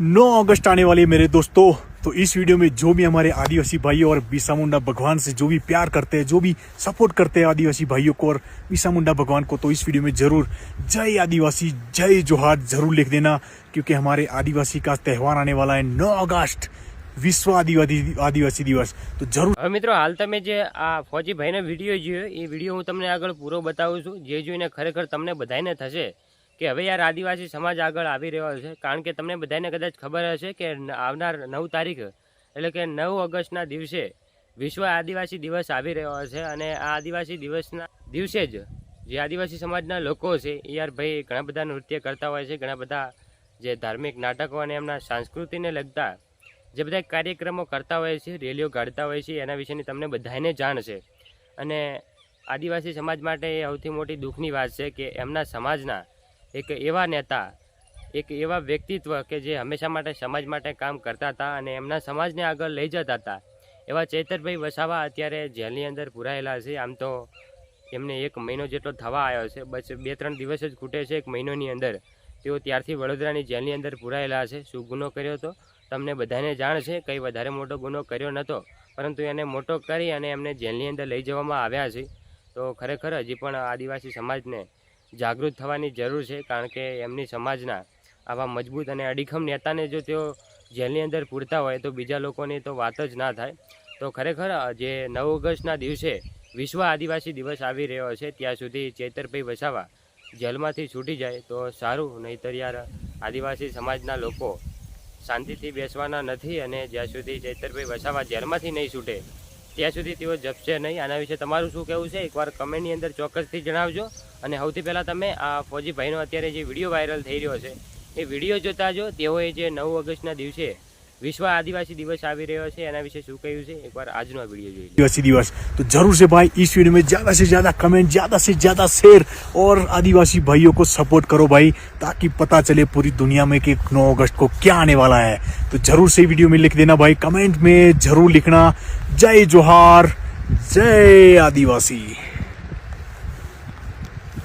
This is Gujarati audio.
9 अगस्त आने वाली है मेरे दोस्तों तो इस वीडियो में जो भी हमारे आदिवासी भाइयों और बिरसा मुंडा भगवान से जो भी प्यार करते हैं जो भी सपोर्ट करते हैं आदिवासी भाइयों को और बिरसा मुंडा भगवान को तो इस वीडियो में जरूर जय आदिवासी जय जोहार जरूर लिख देना क्योंकि हमारे आदिवासी का त्यौहार आने वाला है 9 अगस्त विश्व आदिवासी आदिवासी दिवस तो जरूर હવે મિત્રો હાલ તમે જે આ ફોજીભાઈનો વિડીયો જોયો એ વિડીયો હું તમને આગળ પૂરો બતાવું છું જે જોઈને ખરેખર તમને બધાને થશે કે હવે યાર આદિવાસી સમાજ આગળ આવી રહ્યો છે. કારણ કે તમને બધાને કદાચ ખબર હશે કે આવનાર નવ તારીખ, એટલે કે નવ ઓગસ્ટના દિવસે વિશ્વ આદિવાસી દિવસ આવી રહ્યો છે અને આ આદિવાસી દિવસના દિવસે જ જે આદિવાસી સમાજના લોકો છે, એ યાર ભાઈ ઘણા બધા નૃત્ય કરતા હોય છે, ઘણા બધા જે ધાર્મિક નાટકો અને એમના સંસ્કૃતિને લગતા જે બધા કાર્યક્રમો કરતા હોય છે, રેલીઓ કાઢતા હોય છે, એના વિશેની તમને બધાને જાણ છે. અને આદિવાસી સમાજ માટે એ સૌથી મોટી દુઃખની વાત છે કે એમના સમાજના એક એવા નેતા, એક એવા વ્યક્તિત્વ કે જે હંમેશા માટે સમાજ માટે કામ કરતા હતા અને એમના સમાજને આગળ લઈ જતા હતા. એવા ચૈતરભાઈ વસાવા અત્યારે જેલની અંદર પુરાયેલા છે. આમ તો એમને એક મહિનો જેટલો થવા આવ્યો છે. બસ બે ત્રણ દિવસ જ ખૂટે છે એક મહિનોની અંદર. તેઓ ત્યારથી વડોદરાની જેલની અંદર પુરાયેલા છે. શું ગુનો કર્યો હતો? તમને બધાને જાણ છે. કંઈ વધારે મોટો ગુનો કર્યો નહોતો. પરંતુ એને મોટો કરી અને એમને જેલની અંદર લઈ જવામાં આવ્યા છે. તો ખરેખર હજી પણ આદિવાસી સમાજને જાગૃત થવાની જરૂર છે, કારણ કે એમની સમાજના આવા મજબૂત અને અડીખમ નેતાને જો તેઓ જેલની અંદર પૂરતા હોય તો બીજા લોકોની તો વાત જ ના થાય. તો ખરેખર જે નવ ઓગસ્ટના દિવસે વિશ્વ આદિવાસી દિવસ આવી રહ્યો છે, ત્યાં સુધી ચેતરભાઈ વસાવા જેલમાંથી છૂટી જાય તો સારું, નહીંતર યાર આદિવાસી સમાજના લોકો શાંતિથી બેસવાના નથી અને જ્યાં સુધી ચૈતરભાઈ વસાવા જેલમાંથી નહીં છૂટે ત્યાં સુધી તેઓ જપશે નહીં. આના વિશે તમારું શું કહેવું છે? એકવાર કમેન્ટની અંદર ચોક્કસથી જણાવજો. અને સૌથી પહેલાં તમે આ ફોજીભાઈનો અત્યારે જે વીડિયો વાયરલ થઈ રહ્યો છે, એ વીડિયો જોતા જો તેઓએ જે નવ ઓગસ્ટના દિવસે વિશ્વ આદિવાસી દિવસ આવી રહ્યો છે એના વિશે શું કહ્યું છે એકવાર આજનો આ વિડીયો જોઈ લો आदिवासी दिवस तो जरूर से भाई इस वीडियो में ज्यादा से ज्यादा कमेंट ज्यादा से ज्यादा शेयर और आदिवासी भाइयों को सपोर्ट करो भाई ताकि पता चले पूरी दुनिया में कि 9 अगस्त को क्या आने वाला है तो जरूर से वीडियो में लिख देना भाई कमेंट में जरूर लिखना जय जोहार जय आदिवासी